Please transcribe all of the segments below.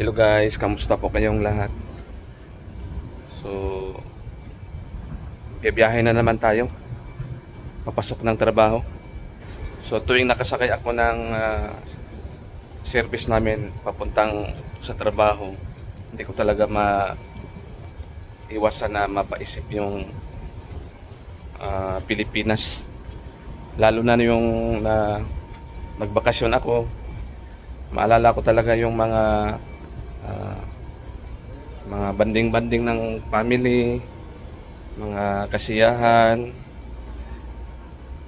Hello guys, kamusta po kayong lahat? So, biyahe na naman tayo. Papasok ng trabaho. So, tuwing nakasakay ako ng ah, service namin papuntang sa trabaho, hindi ko talaga ma iwasan na mapaisip yung ah, Pilipinas. Lalo na yung na nagbakasyon ako, maalala ko talaga yung mga ah, mga banding-banding ng family, mga kasiyahan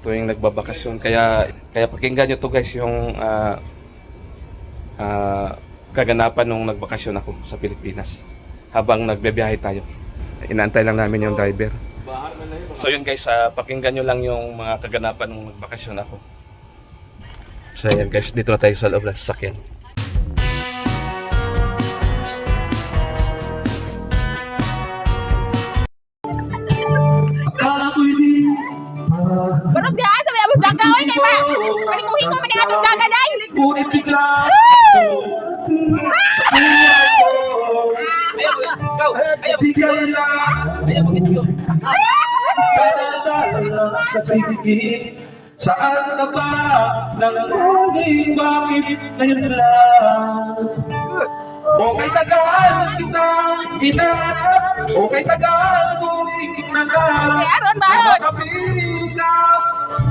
tuwing nagbabakasyon. Kaya kaya pakinggan nyo to guys yung ah, ah, kaganapan nung nagbakasyon ako sa Pilipinas habang nagbibiyahe tayo. Inaantay lang namin yung driver. So yun guys, ah, pakinggan nyo lang yung mga kaganapan nung nagbakasyon ako. So yan guys, dito na tayo sa loob ng sasakyan. Di kaya Kadadala sa sigigit Saan ka ba Nangunging bakit ngayon lang Okay tagal kitang hinarap Okay tagal muling nangarap Kay aron baron. Nakapilap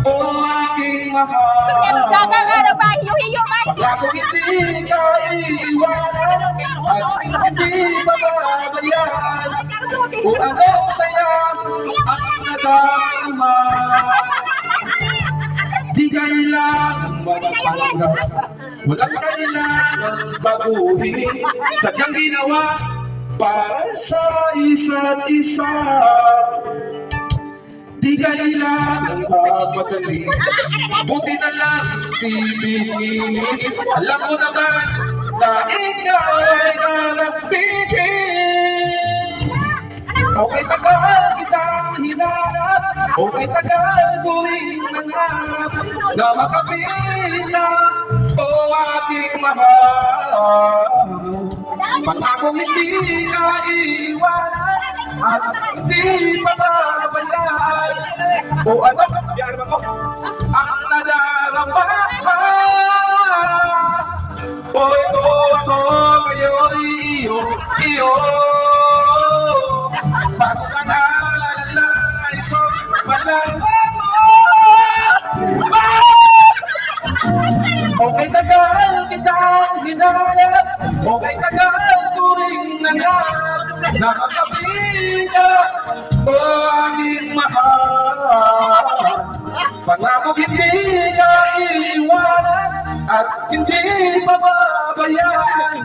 O aking May abot mahal daga nga daw ba hiyo-hiyo man. Ako hindi ka iiwanan At hindi mababayan Kung ano saya ang nadarama Di kailangan magpanggap Walang kailangan baguhin Sadyang ginawa para sa isa't isa. Di kailangan magmadali Buti na lang pipiliin Alam mo naman na ikaw ay nalapitin Okay tagal kitang hinanap. Okay tagal tuwing nangarap Na makapiling na o aking mahal. Pangakong hindi ka iiwanan At hindi mababayaan O ano, yan ako Ang nadarama nanap Nakakapila o aming mahal Pangako hindi ka iiwanan At hindi mababayaan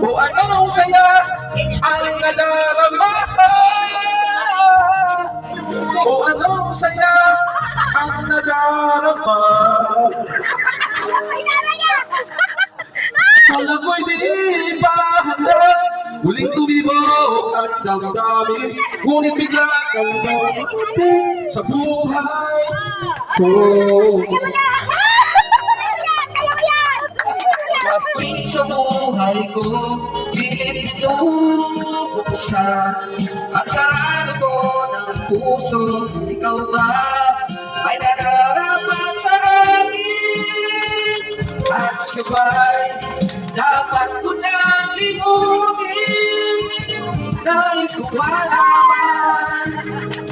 O anong saya ang nadarama. O anong saya ang nadarama. Alam ko'y di pa handa? Huling tumibo ang damdamin. Ngunit bigla kang dumating sa buhay. Ko Sa buhay ko, pilit pinubuksan Ang sarado ko ng puso Ikaw ba ay nararapat sa akin? At siya ba'y malaman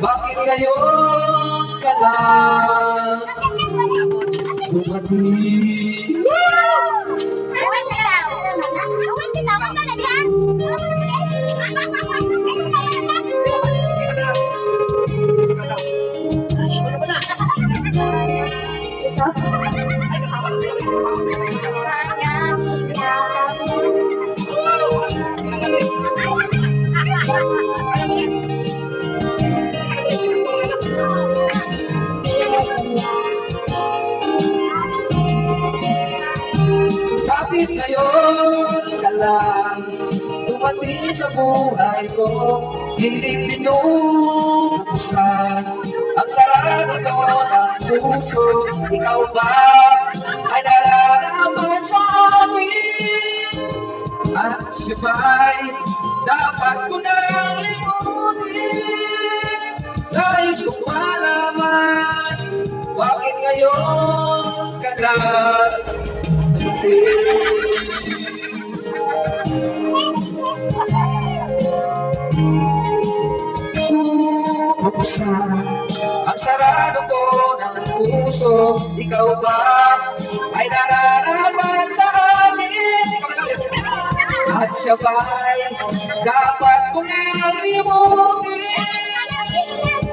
Bakit ngayon ka lang Dumating Bakit ngayon ka lang dumating sa buhay ko Hindi pinubuksan ang sarado ng puso. Ikaw ba ay nararapat sa amin? At siya ba'y dapat ko nang limutin? Nais kong malaman Bakit ngayon ka na Buksan ang sarado ko ng puso Ikaw ba ay nararaman sa amin? At siya ba'y dapat kong nalimutin?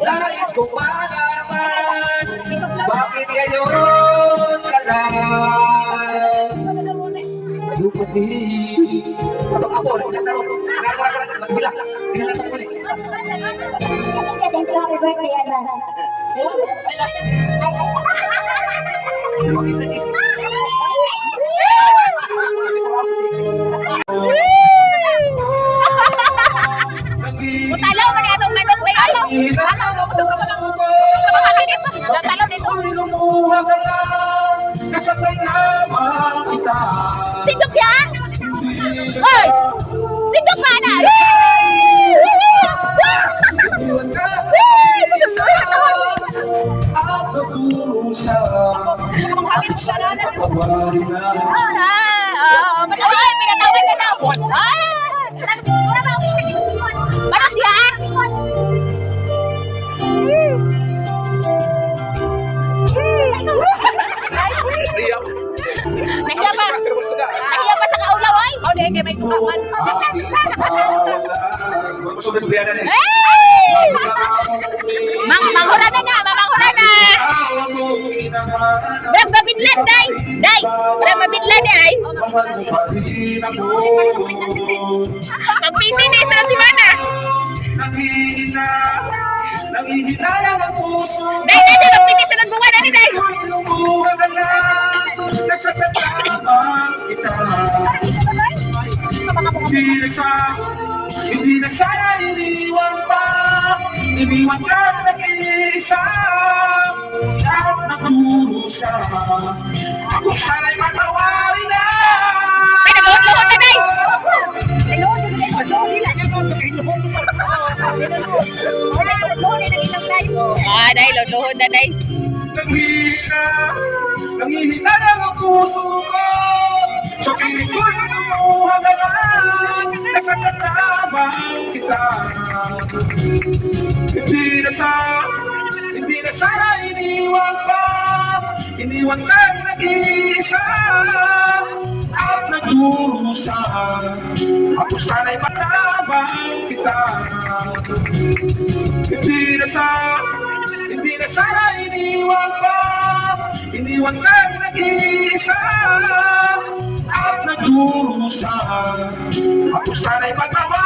Nais kong malaman Bakit ngayon ka lang Lupati Patok ako, naglalaro Naglalaro sa sa Bila, binalatan ko ulit Thank you, happy birthday, advance. Talaw Hey! Mang manghura na nga, manghura na. Brag mabidlan, day. Day, brag mabidlan ni ay. Magpiti ni sa si Mana. Nangihina, nangihina lang ang puso Day, day, day, magpiti sa nagbunga na ni day. Lumuha ka lang, nasasalamat kita Hindi na sa, hindi na sana iniwan pa Iniwan ka nag-iisa Lahat nagdurusa Ako sana'y matawarin na Ay, nag-uhod-luhod na, day. Ah, luhod na day. Nanghihina, nanghihina lang ang puso ko Sa piling ko'y lumuha ka lang Nasasalamat kita. Hindi na sa, hindi na sana iniwan pa Iniwan lang nag-iisa At nagdurusa Ako sana'y matabang kita. Hindi na sa, hindi na sana iniwan pa Iniwan lang nag-iisa At nagdurusa Ako sana'y magawa